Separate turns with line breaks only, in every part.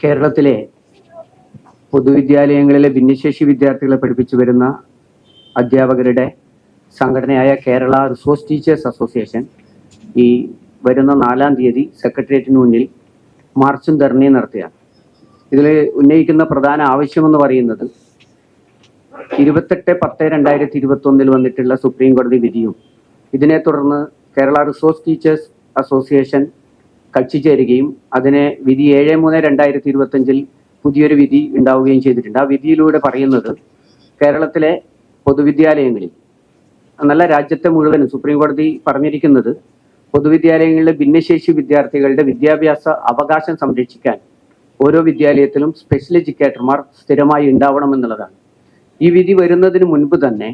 കേരളത്തിലെ പൊതുവിദ്യാലയങ്ങളിലെ ഭിന്നശേഷി വിദ്യാർത്ഥികളെ പഠിപ്പിച്ചു വരുന്ന അധ്യാപകരുടെ സംഘടനയായ കേരള റിസോഴ്സ് ടീച്ചേഴ്സ് അസോസിയേഷൻ ഈ വരുന്ന നാലാം തീയതി സെക്രട്ടേറിയറ്റിന് മുന്നിൽ മാർച്ചും ധർണയും നടത്തുകയാണ്. ഇതിൽ ഉന്നയിക്കുന്ന പ്രധാന ആവശ്യമെന്ന് പറയുന്നത് ഇരുപത്തെട്ട് പത്ത് രണ്ടായിരത്തി ഇരുപത്തൊന്നിൽ വന്നിട്ടുള്ള സുപ്രീം കോടതി വിധിയും ഇതിനെ തുടർന്ന് കേരള റിസോഴ്സ് ടീച്ചേഴ്സ് അസോസിയേഷൻ കക്ഷി ചേരുകയും അതിനെ വിധി ഏഴ് മൂന്ന് രണ്ടായിരത്തി ഇരുപത്തഞ്ചിൽ പുതിയൊരു വിധി ഉണ്ടാവുകയും ചെയ്തിട്ടുണ്ട്. ആ വിധിയിലൂടെ പറയുന്നത് കേരളത്തിലെ പൊതുവിദ്യാലയങ്ങളിൽ എന്നല്ല രാജ്യത്തെ മുഴുവനും സുപ്രീം കോടതി പറഞ്ഞിരിക്കുന്നത് പൊതുവിദ്യാലയങ്ങളിലെ ഭിന്നശേഷി വിദ്യാർത്ഥികളുടെ വിദ്യാഭ്യാസ അവകാശം സംരക്ഷിക്കാൻ ഓരോ വിദ്യാലയത്തിലും സ്പെഷ്യൽ എഡ്യൂക്കേറ്റർമാർ സ്ഥിരമായി ഉണ്ടാവണം എന്നുള്ളതാണ് ഈ വിധി വരുന്നതിന് മുൻപ് തന്നെ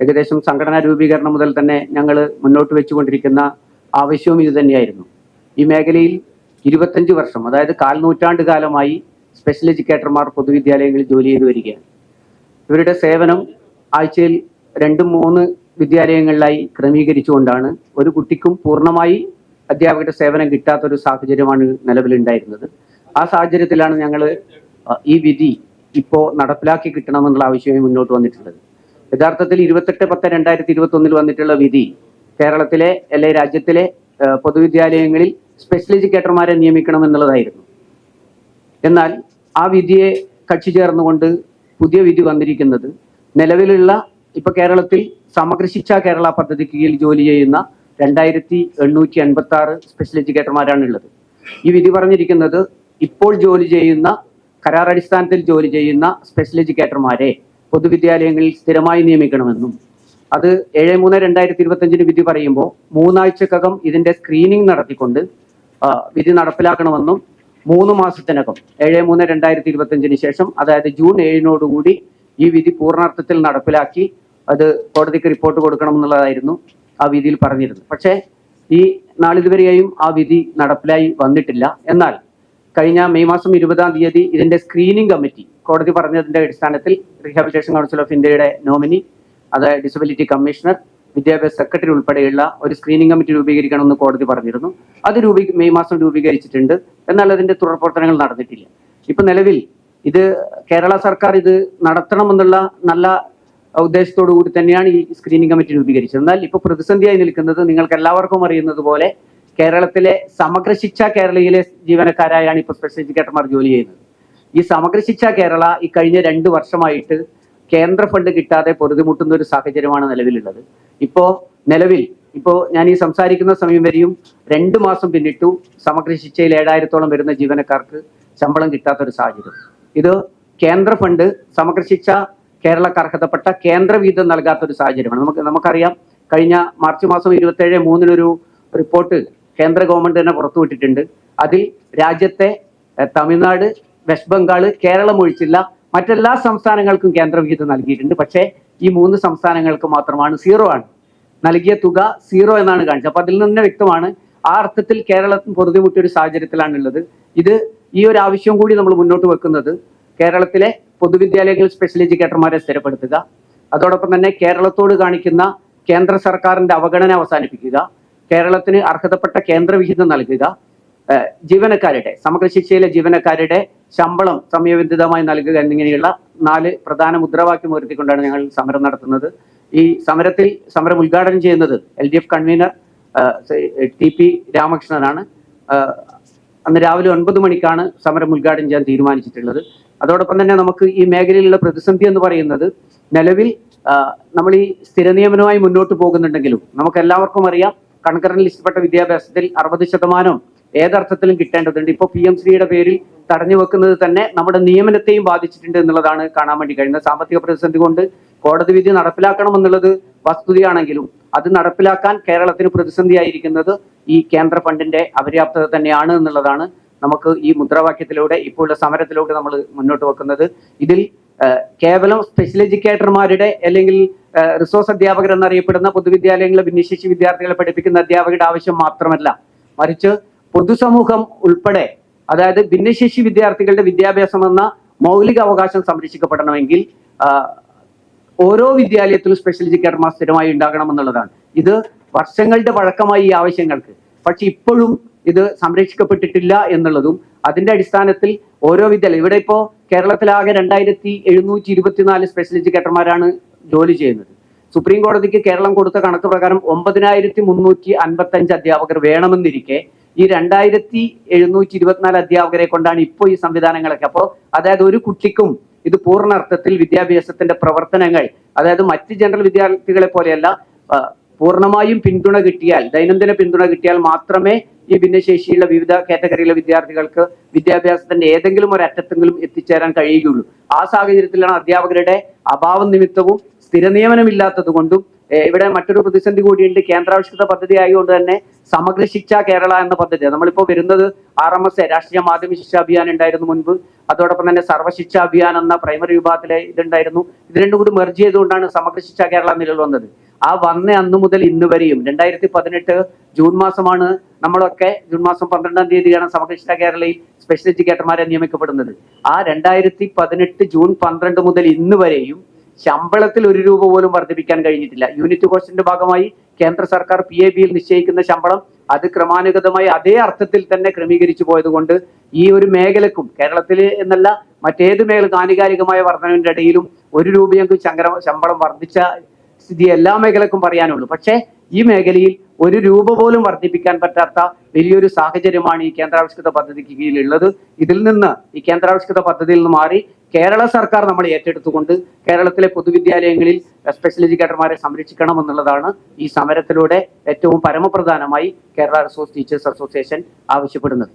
ഏകദേശം സംഘടനാ രൂപീകരണം മുതൽ തന്നെ ഞങ്ങൾ മുന്നോട്ട് വെച്ചുകൊണ്ടിരിക്കുന്ന ആവശ്യവും ഇത് തന്നെയായിരുന്നു. ഈ മേഖലയിൽ ഇരുപത്തഞ്ച് വർഷം അതായത് കാൽ നൂറ്റാണ്ട് കാലമായി സ്പെഷ്യൽ എഡ്യൂക്കേറ്റർമാർ പൊതുവിദ്യാലയങ്ങളിൽ ജോലി ചെയ്തു വരികയാണ്. ഇവരുടെ സേവനം ആഴ്ചയിൽ രണ്ടും മൂന്ന് വിദ്യാലയങ്ങളിലായി ക്രമീകരിച്ചുകൊണ്ടാണ് ഒരു കുട്ടിക്കും പൂർണമായി അധ്യാപകരുടെ സേവനം കിട്ടാത്തൊരു സാഹചര്യമാണ് നിലവിലുണ്ടായിരുന്നത്. ആ സാഹചര്യത്തിലാണ് ഞങ്ങൾ ഈ വിധി ഇപ്പോൾ നടപ്പിലാക്കി കിട്ടണമെന്നുള്ള ആവശ്യമായി മുന്നോട്ട് വന്നിട്ടുള്ളത്. യഥാർത്ഥത്തിൽ ഇരുപത്തെട്ട് പത്ത് രണ്ടായിരത്തി ഇരുപത്തൊന്നിൽ വന്നിട്ടുള്ള വിധി കേരളത്തിലെ അല്ലെ രാജ്യത്തിലെ പൊതുവിദ്യാലയങ്ങളിൽ സ്പെഷ്യൽ എഡ്യൂക്കേറ്റർമാരെ നിയമിക്കണം എന്നുള്ളതായിരുന്നു. എന്നാൽ ആ വിധിയെ കക്ഷി ചേർന്നുകൊണ്ട് പുതിയ വിധി വന്നിരിക്കുന്നത് നിലവിലുള്ള ഇപ്പൊ കേരളത്തിൽ സമഗ്ര ശിക്ഷാ കേരള പദ്ധതിക്ക് കീഴിൽ ജോലി ചെയ്യുന്ന രണ്ടായിരത്തി എണ്ണൂറ്റി എൺപത്തി ആറ് സ്പെഷ്യൽ എഡ്യൂക്കേറ്റർമാരാണ് ഉള്ളത് ഈ വിധി പറഞ്ഞിരിക്കുന്നത് ഇപ്പോൾ ജോലി ചെയ്യുന്ന കരാർ അടിസ്ഥാനത്തിൽ ജോലി ചെയ്യുന്ന സ്പെഷ്യൽ എഡ്യൂക്കേറ്റർമാരെ പൊതുവിദ്യാലയങ്ങളിൽ സ്ഥിരമായി നിയമിക്കണമെന്നും അത് ഏഴ് മൂന്ന് രണ്ടായിരത്തി ഇരുപത്തഞ്ചിന് വിധി പറയുമ്പോൾ മൂന്നാഴ്ചക്കകം ഇതിന്റെ സ്ക്രീനിങ് നടത്തിക്കൊണ്ട് വിധി നടപ്പിലാക്കണമെന്നും മൂന്ന് മാസത്തിനകം ഏഴ് മൂന്ന് രണ്ടായിരത്തി ഇരുപത്തഞ്ചിന് ശേഷം അതായത് ജൂൺ ഏഴിനോടുകൂടി ഈ വിധി പൂർണാർത്ഥത്തിൽ നടപ്പിലാക്കി അത് കോടതിക്ക് റിപ്പോർട്ട് കൊടുക്കണമെന്നുള്ളതായിരുന്നു ആ വിധിയിൽ പറഞ്ഞിരുന്നത്. പക്ഷേ ഈ നാളിതുവരെയും ആ വിധി നടപ്പിലായി വന്നിട്ടില്ല. എന്നാൽ കഴിഞ്ഞ മെയ് മാസം ഇരുപതാം തീയതി ഇതിന്റെ സ്ക്രീനിംഗ് കമ്മിറ്റി കോടതി പറഞ്ഞതിന്റെ അടിസ്ഥാനത്തിൽ റീഹാബിലിറ്റേഷൻ കൗൺസിൽ ഓഫ് ഇന്ത്യയുടെ നോമിനി അതായത് ഡിസബിലിറ്റി കമ്മീഷണർ വിദ്യാഭ്യാസ സെക്രട്ടറി ഉൾപ്പെടെയുള്ള ഒരു സ്ക്രീനിംഗ് കമ്മിറ്റി രൂപീകരിക്കണമെന്ന് കോടതി പറഞ്ഞിരുന്നു. അത് രൂപീ മെയ് മാസം രൂപീകരിച്ചിട്ടുണ്ട്. എന്നാൽ അതിന്റെ തുടർ പ്രവർത്തനങ്ങൾ നടന്നിട്ടില്ല. ഇപ്പൊ നിലവിൽ ഇത് കേരള സർക്കാർ ഇത് നടത്തണമെന്നുള്ള നല്ല ഉദ്ദേശത്തോടു കൂടി തന്നെയാണ് ഈ സ്ക്രീനിംഗ് കമ്മിറ്റി രൂപീകരിച്ചത്. എന്നാൽ ഇപ്പൊ പ്രതിസന്ധിയായി നിൽക്കുന്നത് നിങ്ങൾക്ക് എല്ലാവർക്കും അറിയുന്നത് പോലെ കേരളത്തിലെ സമഗ്ര ശിക്ഷ കേരളയിലെ ജീവനക്കാരായാണ് ഇപ്പൊ സ്പെഷ്യൽ എഡ്യൂക്കേറ്റർമാർ ജോലി ചെയ്യുന്നത്. ഈ സമഗ്ര ശിക്ഷ കേരള ഈ കഴിഞ്ഞ രണ്ട് വർഷമായിട്ട് കേന്ദ്ര ഫണ്ട് കിട്ടാതെ പൊറുതിമുട്ടുന്ന ഒരു സാഹചര്യമാണ് നിലവിലുള്ളത്. ഇപ്പോ നിലവിൽ ഇപ്പോ ഞാൻ ഈ സംസാരിക്കുന്ന സമയം വരെയും രണ്ട് മാസം പിന്നിട്ടു സമഗ്ര ശിക്ഷയിൽ ഏഴായിരത്തോളം വരുന്ന ജീവനക്കാർക്ക് ശമ്പളം കിട്ടാത്ത ഒരു സാഹചര്യം. ഇത് കേന്ദ്ര ഫണ്ട് സമഗ്ര ശിക്ഷ കേരളക്ക് അർഹതപ്പെട്ട കേന്ദ്ര വീതം നൽകാത്ത ഒരു സാഹചര്യമാണ്. നമുക്ക് നമുക്കറിയാം കഴിഞ്ഞ മാർച്ച് മാസം ഇരുപത്തേഴ് മൂന്നിനൊരു റിപ്പോർട്ട് കേന്ദ്ര ഗവൺമെന്റ് തന്നെ പുറത്തുവിട്ടിട്ടുണ്ട്. അതിൽ രാജ്യത്തെ തമിഴ്നാട് വെസ്റ്റ് ബംഗാൾ കേരളം ഒഴിച്ചില്ല മറ്റെല്ലാ സംസ്ഥാനങ്ങൾക്കും കേന്ദ്രവിഹിതം നൽകിയിട്ടുണ്ട്. പക്ഷേ ഈ മൂന്ന് സംസ്ഥാനങ്ങൾക്ക് മാത്രമാണ് സീറോ ആണ്. നൽകിയ തുക സീറോ എന്നാണ് കാണിച്ചത്. അപ്പൊ അതിൽ നിന്ന് വ്യക്തമാണ് ആ അർത്ഥത്തിൽ കേരളത്തിന് പൊറുതിമുട്ടിയ ഒരു സാഹചര്യത്തിലാണുള്ളത്. ഇത് ഈ ഒരു ആവശ്യം കൂടി നമ്മൾ മുന്നോട്ട് വെക്കുന്നത് കേരളത്തിലെ പൊതുവിദ്യാലയങ്ങളിൽ സ്പെഷ്യൽ എഡ്യൂക്കേറ്റർമാരെ സ്ഥിരപ്പെടുത്തുക അതോടൊപ്പം തന്നെ കേരളത്തോട് കാണിക്കുന്ന കേന്ദ്ര സർക്കാരിന്റെ അവഗണന അവസാനിപ്പിക്കുക കേരളത്തിന് അർഹതപ്പെട്ട കേന്ദ്രവിഹിതം നൽകുക ജീവനക്കാരുടെ സമഗ്ര ശിക്ഷയിലെ ജീവനക്കാരുടെ ശമ്പളം സമയബന്ധിതമായി നൽകുക എന്നിങ്ങനെയുള്ള നാല് പ്രധാന മുദ്രാവാക്യം ഉയർത്തിക്കൊണ്ടാണ് ഞങ്ങൾ സമരം നടത്തുന്നത്. ഈ സമരത്തിൽ സമരം ഉദ്ഘാടനം ചെയ്യുന്നത് L D F convener T P രാമകൃഷ്ണനാണ്. അന്ന് രാവിലെ ഒൻപത് മണിക്കാണ് സമരം ഉദ്ഘാടനം ചെയ്യാൻ തീരുമാനിച്ചിട്ടുള്ളത്. അതോടൊപ്പം തന്നെ നമുക്ക് ഈ മേഖലയിലുള്ള പ്രതിസന്ധി എന്ന് പറയുന്നത് നിലവിൽ നമ്മൾ ഈ സ്ഥിര നിയമനവുമായി മുന്നോട്ട് പോകുന്നുണ്ടെങ്കിലും നമുക്ക് എല്ലാവർക്കും അറിയാം കൺകറന്റ് ലിസ്റ്റപ്പെട്ട വിദ്യാഭ്യാസത്തിൽ അറുപത് ശതമാനം ഏതർത്ഥത്തിലും കിട്ടേണ്ടതുണ്ട്. ഇപ്പോൾ പി എം ശ്രീയുടെ പേരിൽ തടഞ്ഞു വെക്കുന്നത് തന്നെ നമ്മുടെ നിയമനത്തെയും ബാധിച്ചിട്ടുണ്ട് എന്നുള്ളതാണ് കാണാൻ വേണ്ടി കഴിയുന്നത്. സാമ്പത്തിക പ്രതിസന്ധി കൊണ്ട് കോടതി വിധി നടപ്പിലാക്കണമെന്നുള്ളത് വസ്തുതയാണെങ്കിലും അത് നടപ്പിലാക്കാൻ കേരളത്തിന് പ്രതിസന്ധിയായിരിക്കുന്നത് ഈ കേന്ദ്ര ഫണ്ടിന്റെ അപര്യാപ്തത തന്നെയാണ് എന്നുള്ളതാണ് നമുക്ക് ഈ മുദ്രാവാക്യത്തിലൂടെ ഇപ്പോഴുള്ള സമരത്തിലൂടെ നമ്മൾ മുന്നോട്ട് വെക്കുന്നത്. ഇതിൽ കേവലം സ്പെഷ്യൽ എഡ്യൂക്കേറ്റർമാരുടെ അല്ലെങ്കിൽ റിസോഴ്സ് അധ്യാപകർ എന്നറിയപ്പെടുന്ന പൊതുവിദ്യാലയങ്ങളിലെ ഭിന്നശേഷി വിദ്യാർത്ഥികളെ പഠിപ്പിക്കുന്ന അധ്യാപകരുടെ ആവശ്യം മാത്രമല്ല മറിച്ച് പൊതുസമൂഹം ഉൾപ്പെടെ അതായത് ഭിന്നശേഷി വിദ്യാർത്ഥികളുടെ വിദ്യാഭ്യാസം എന്ന മൗലിക അവകാശം സംരക്ഷിക്കപ്പെടണമെങ്കിൽ ഓരോ വിദ്യാലയത്തിലും സ്പെഷ്യൽ എഡ്യൂക്കേറ്റർമാർ സ്ഥിരമായി ഉണ്ടാകണം എന്നുള്ളതാണ്. ഇത് വർഷങ്ങളുടെ പഴക്കമായി ഈ ആവശ്യങ്ങൾക്ക്. പക്ഷെ ഇപ്പോഴും ഇത് സംരക്ഷിക്കപ്പെട്ടിട്ടില്ല എന്നുള്ളതും അതിന്റെ അടിസ്ഥാനത്തിൽ ഓരോ വിദ്യാലയം ഇവിടെ ഇപ്പോൾ കേരളത്തിലാകെ രണ്ടായിരത്തി എഴുന്നൂറ്റി ഇരുപത്തിനാല് സ്പെഷ്യൽ എഡ്യൂക്കേറ്റർമാരാണ് ജോലി ചെയ്യുന്നത്. സുപ്രീം കോടതിക്ക് കേരളം കൊടുത്ത കണക്ക് പ്രകാരം ഒമ്പതിനായിരത്തി മുന്നൂറ്റി അൻപത്തി അഞ്ച് അധ്യാപകർ വേണമെന്നിരിക്കെ ഈ രണ്ടായിരത്തി എഴുന്നൂറ്റി ഇരുപത്തിനാല് അധ്യാപകരെ കൊണ്ടാണ് ഇപ്പോൾ ഈ സംവിധാനങ്ങളൊക്കെ. അപ്പോൾ അതായത് ഒരു കുട്ടിക്കും ഇത് പൂർണ അർത്ഥത്തിൽ വിദ്യാഭ്യാസത്തിന്റെ പ്രവർത്തനങ്ങൾ അതായത് മറ്റ് ജനറൽ വിദ്യാർത്ഥികളെ പോലെയല്ല പൂർണമായും പിന്തുണ കിട്ടിയാൽ ദൈനംദിന പിന്തുണ കിട്ടിയാൽ മാത്രമേ ഈ ഭിന്നശേഷിയുള്ള വിവിധ കാറ്റഗറിയിലെ വിദ്യാർത്ഥികൾക്ക് വിദ്യാഭ്യാസത്തിന്റെ ഏതെങ്കിലും ഒരു അറ്റത്തെങ്കിലും എത്തിച്ചേരാൻ കഴിയുകയുള്ളൂ. ആ സാഹചര്യത്തിലാണ് അധ്യാപകരുടെ അഭാവം നിമിത്തവും സ്ഥിര നിയമനമില്ലാത്തത് കൊണ്ടും ഇവിടെ മറ്റൊരു പ്രതിസന്ധി കൂടിയുണ്ട്. കേന്ദ്രാവിഷ്കൃത പദ്ധതി ആയതുകൊണ്ട് തന്നെ സമഗ്ര ശിക്ഷ കേരള എന്ന പദ്ധതി. നമ്മളിപ്പോൾ വരുന്നത് ആർ എം എസ് എ രാഷ്ട്രീയ മാധ്യമ ശിക്ഷാ അഭിയാൻ ഉണ്ടായിരുന്നു മുൻപ്. അതോടൊപ്പം തന്നെ സർവശിക്ഷ അഭിയാൻ എന്ന പ്രൈമറി വിഭാഗത്തിലെ ഇതുണ്ടായിരുന്നു. ഇത് രണ്ടും കൂടി മെർജ് ചെയ്തുകൊണ്ടാണ് സമഗ്ര ശിക്ഷ കേരള നിലവിൽ വന്നത്. ആ വന്ന അന്ന് മുതൽ ഇന്ന് വരെയും രണ്ടായിരത്തി പതിനെട്ട് ജൂൺ മാസമാണ് നമ്മളൊക്കെ ജൂൺ മാസം പന്ത്രണ്ടാം തീയതിയാണ് സമഗ്ര ശിക്ഷ കേരളയിൽ സ്പെഷ്യൽ എഡ്യൂക്കേറ്റർമാരെ നിയമിക്കപ്പെടുന്നത്. ആ രണ്ടായിരത്തി പതിനെട്ട് ജൂൺ പന്ത്രണ്ട് മുതൽ ഇന്ന് വരെയും ശമ്പളത്തിൽ ഒരു രൂപ പോലും വർദ്ധിപ്പിക്കാൻ കഴിഞ്ഞിട്ടില്ല. യൂണിറ്റ് കോസ്റ്റിന്റെ ഭാഗമായി കേന്ദ്ര സർക്കാർ പി എ ബിയിൽ നിശ്ചയിക്കുന്ന ശമ്പളം അത് ക്രമാനുഗതമായി അതേ അർത്ഥത്തിൽ തന്നെ ക്രമീകരിച്ചു പോയതുകൊണ്ട് ഈ ഒരു മേഖലക്കും കേരളത്തിൽ എന്നല്ല മറ്റേത് മേഖല ആനുകാലികമായ വർധനവിന്റെ ഇടയിലും ഒരു രൂപയെങ്കിലും ശങ്കര ശമ്പളം വർദ്ധിച്ച സ്ഥിതി എല്ലാ മേഖലക്കും പറയാനുള്ളൂ. പക്ഷേ ഈ മേഖലയിൽ ഒരു രൂപ പോലും വർദ്ധിപ്പിക്കാൻ പറ്റാത്ത വലിയൊരു സാഹചര്യമാണ് ഈ കേന്ദ്രാവിഷ്കൃത പദ്ധതിക്ക് കീഴിലുള്ളത്. ഇതിൽ നിന്ന് ഈ കേന്ദ്രാവിഷ്കൃത പദ്ധതിയിൽ നിന്ന് മാറി കേരള സർക്കാർ നമ്മൾ ഏറ്റെടുത്തുകൊണ്ട് കേരളത്തിലെ പൊതുവിദ്യാലയങ്ങളിൽ സ്പെഷ്യൽ എഡ്യൂക്കേറ്റർമാരെ സംരക്ഷിക്കണം എന്നുള്ളതാണ് ഈ സമരത്തിലൂടെ ഏറ്റവും പരമപ്രധാനമായി കേരള റിസോഴ്സ് ടീച്ചേഴ്സ് അസോസിയേഷൻ ആവശ്യപ്പെടുന്നത്.